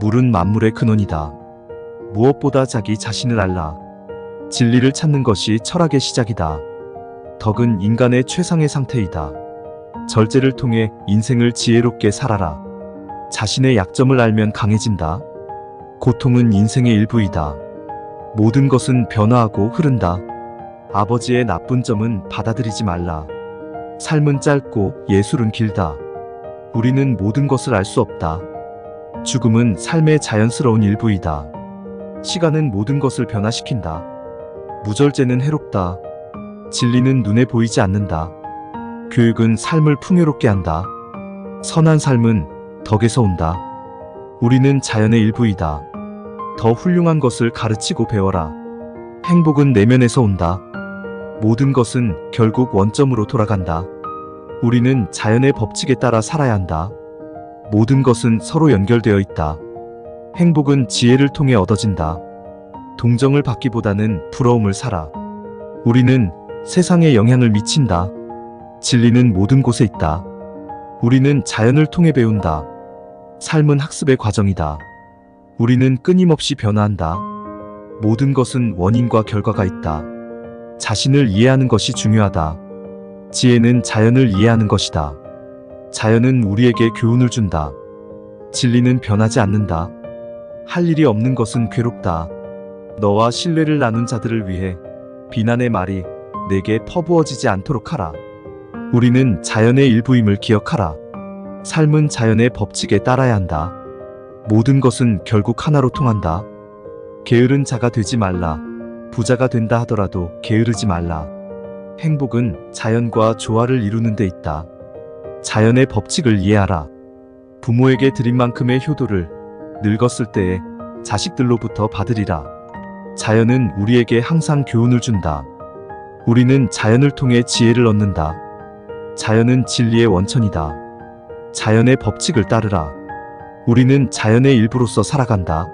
물은 만물의 근원이다. 무엇보다 자기 자신을 알라. 진리를 찾는 것이 철학의 시작이다. 덕은 인간의 최상의 상태이다. 절제를 통해 인생을 지혜롭게 살아라. 자신의 약점을 알면 강해진다. 고통은 인생의 일부이다. 모든 것은 변화하고 흐른다. 아버지의 나쁜 점은 받아들이지 말라. 삶은 짧고 예술은 길다. 우리는 모든 것을 알 수 없다. 죽음은 삶의 자연스러운 일부이다. 시간은 모든 것을 변화시킨다. 무절제는 해롭다. 진리는 눈에 보이지 않는다. 교육은 삶을 풍요롭게 한다. 선한 삶은 덕에서 온다. 우리는 자연의 일부이다. 더 훌륭한 것을 가르치고 배워라. 행복은 내면에서 온다. 모든 것은 결국 원점으로 돌아간다. 우리는 자연의 법칙에 따라 살아야 한다. 모든 것은 서로 연결되어 있다. 행복은 지혜를 통해 얻어진다. 동정을 받기보다는 부러움을 사라. 우리는 세상에 영향을 미친다. 진리는 모든 곳에 있다. 우리는 자연을 통해 배운다. 삶은 학습의 과정이다. 우리는 끊임없이 변화한다. 모든 것은 원인과 결과가 있다. 자신을 이해하는 것이 중요하다. 지혜는 자연을 이해하는 것이다. 자연은 우리에게 교훈을 준다. 진리는 변하지 않는다. 할 일이 없는 것은 괴롭다. 너와 신뢰를 나눈 자들을 위해 비난의 말이 내게 퍼부어지지 않도록 하라. 우리는 자연의 일부임을 기억하라. 삶은 자연의 법칙에 따라야 한다. 모든 것은 결국 하나로 통한다. 게으른 자가 되지 말라. 부자가 된다 하더라도 게으르지 말라. 행복은 자연과 조화를 이루는 데 있다. 자연의 법칙을 이해하라. 부모에게 드린 만큼의 효도를 늙었을 때에 자식들로부터 받으리라. 자연은 우리에게 항상 교훈을 준다. 우리는 자연을 통해 지혜를 얻는다. 자연은 진리의 원천이다. 자연의 법칙을 따르라. 우리는 자연의 일부로서 살아간다.